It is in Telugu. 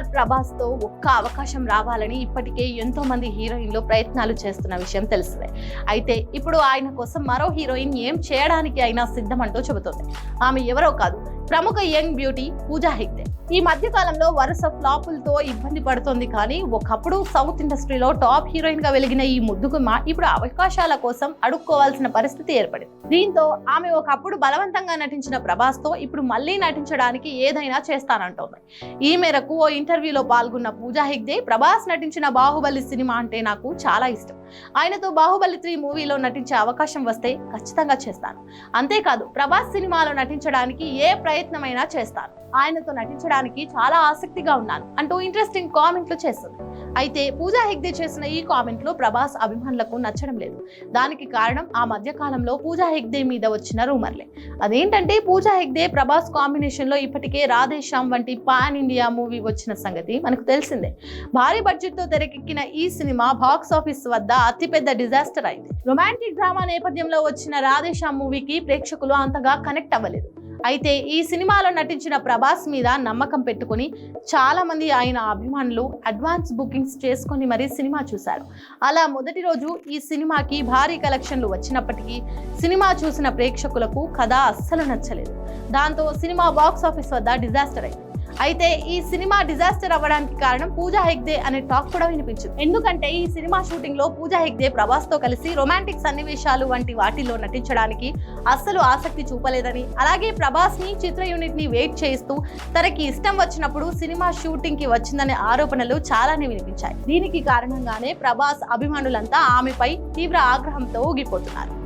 ప్రభాస్తో ఒక్క అవకాశం రావాలని ఇప్పటికే ఎంతో మంది హీరోయిన్లు ప్రయత్నాలు చేస్తున్న విషయం తెలిసిందే. అయితే ఇప్పుడు ఆయన కోసం మరో హీరోయిన్ ఏం చేయడానికి అయినా సిద్ధమంటూ చెబుతోంది. ఆమె ఎవరో కాదు ప్రముఖ యంగ్ బ్యూటీ పూజా హెగ్డే. ఈ మధ్య కాలంలో వరుస ఫ్లాపులతో ఇబ్బంది పడుతోంది కానీ ఒకప్పుడు సౌత్ ఇండస్ట్రీలో టాప్ హీరోయిన్గా వెలిగిన ఈ ముద్దుగుమ్మ ఇప్పుడు అవకాశాల కోసం అడుక్కోవాల్సిన పరిస్థితి ఏర్పడింది. దీంతో ఆమె ఒకప్పుడు బలవంతంగా నటించిన ప్రభాస్తో ఇప్పుడు మళ్ళీ నటించడానికి ఏదైనా చేస్తానంటోంది. ఈ మేరకు ఓ ఇంటర్వ్యూలో పాల్గొన్న పూజా హెగ్డే ప్రభాస్ నటించిన బాహుబలి సినిమా అంటే నాకు చాలా ఇష్టం. ఆయనతో బాహుబలి త్రీ మూవీలో నటించే అవకాశం వస్తే ఖచ్చితంగా చేస్తాను. అంతేకాదు ప్రభాస్ సినిమాలో నటించడానికి ఏ ప్రయత్నమైనా చేస్తాను. ఆయనతో నటించడానికి చాలా ఆసక్తిగా ఉన్నాను. అంటూ ఇంట్రెస్టింగ్ కామెంట్లు చేస్తుంది. అయితే పూజా హెగ్డే చేసిన ఈ కామెంట్లు ప్రభాస్ అభిమానులకు నచ్చడం లేదు. దానికి కారణం ఆ మధ్య కాలంలో పూజా హెగ్డే మీద వచ్చిన రూమర్లే అదేంటంటే పూజా హెగ్డే ప్రభాస్ కాంబినేషన్లో ఇప్పటికే రాధేశ్యామ్ వంటి పాన్ ఇండియా మూవీ వచ్చిన సంగతి మనకు తెలిసిందే. భారీ బడ్జెట్తో తెరకెక్కిన ఈ సినిమా బాక్స్ ఆఫీస్ వద్ద అతిపెద్ద డిజాస్టర్ అయింది. రొమాంటిక్ డ్రామా నేపథ్యంలో వచ్చిన రాధేశ్యామ్ మూవీకి ప్రేక్షకులు అంతగా కనెక్ట్ అవ్వలేదు. అయితే ఈ సినిమాలో నటించిన ప్రభాస్ మీద నమ్మకం పెట్టుకుని చాలా మంది ఆయన అభిమానులు అడ్వాన్స్ బుకింగ్స్ చేసుకొని మరీ సినిమా చూశారు. అలా మొదటి రోజు ఈ సినిమాకి భారీ కలెక్షన్లు వచ్చినప్పటికీ సినిమా చూసిన ప్రేక్షకులకు కథ అస్సలు నచ్చలేదు. దాంతో సినిమా బాక్స్ ఆఫీస్ వద్ద డిజాస్టర్ అయింది. అయితే ఈ సినిమా డిజాస్టర్ అవ్వడానికి కారణం పూజా హెగ్దే అనే టాక్ కూడా వినిపించింది. ఎందుకంటే ఈ సినిమా షూటింగ్లో పూజా హెగ్దే ప్రభాస్తో కలిసి రొమాంటిక్ సన్నివేశాలు వంటి వాటిల్లో నటించడానికి అస్సలు ఆసక్తి చూపలేదని అలాగే ప్రభాస్ని చిత్ర యూనిట్ని వెయిట్ చేస్తూ తనకి ఇష్టం వచ్చినప్పుడు సినిమా షూటింగ్కి వచ్చిందనే ఆరోపణలు చాలానే వినిపించాయి. దీనికి కారణంగానే ప్రభాస్ అభిమానులంతా ఆమెపై తీవ్ర ఆగ్రహంతో ఊగిపోతున్నారు.